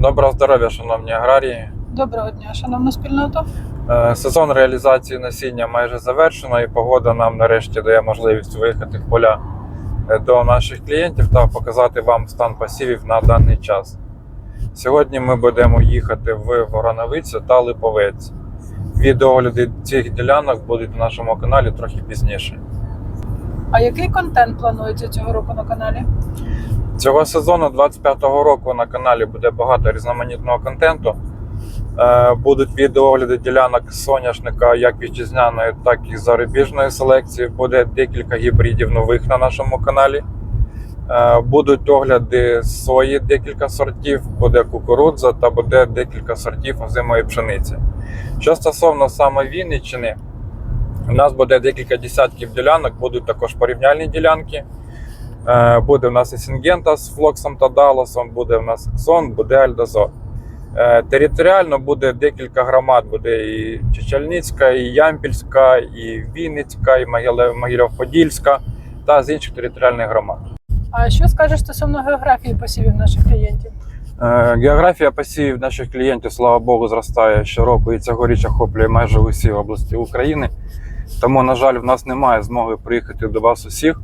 Доброго здоров'я, шановні аграрії. Доброго дня, шановна спільнота. Е, Сезон реалізації насіння майже завершено, і погода нам нарешті дає можливість виїхати в поля е, до наших клієнтів та показати вам стан посівів на даний час. Сьогодні ми будемо їхати в Вороновицю та Липовець. Відеогляди цих ділянок будуть на нашому каналі трохи пізніше. А який контент планується цього року на каналі? Цього сезону 25-го року на каналі буде багато різноманітного контенту. Е, Будуть відеогляди ділянок соняшника як вітчизняної, так і зарубіжної селекції. Буде декілька гібридів нових на нашому каналі. Е, Будуть огляди сої, декілька сортів, буде кукурудза та буде декілька сортів озимої пшениці. Що стосовно саме Вінниччини, у нас буде декілька десятків ділянок, будуть також порівняльні ділянки. Е, Буде в нас і Сінгента з Флоксом та Далласом, буде в нас Ксон, буде Альдазор. Е, Територіально буде декілька громад, буде і Чечельницька, і Ямпільська, і Вінницька, і Могилів-Подільська та з інших територіальних громад. А що скажеш стосовно географії посівів наших клієнтів? Е, Географія посівів наших клієнтів, слава Богу, зростає щороку і цьогоріч охоплює майже усі області України. Тому, на жаль, в нас немає змоги приїхати до вас усіх.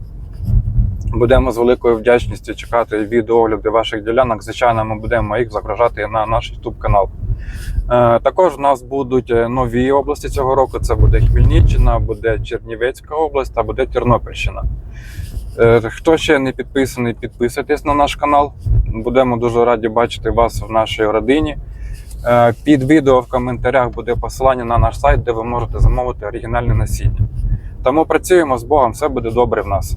Будемо з великою вдячністю чекати відеогляди ваших ділянок. Звичайно, ми будемо їх загружати на наш YouTube канал. Е, Також в нас будуть е, нові області цього року. Це буде Хмельниччина, буде Чернівецька область та буде Тернопільщина. Е, Хто ще не підписаний, підписуйтесь на наш канал. Будемо дуже раді бачити вас в нашій родині. Е, Під відео в коментарях буде посилання на наш сайт, де ви можете замовити оригінальне насіння. Тому працюємо з Богом, все буде добре в нас.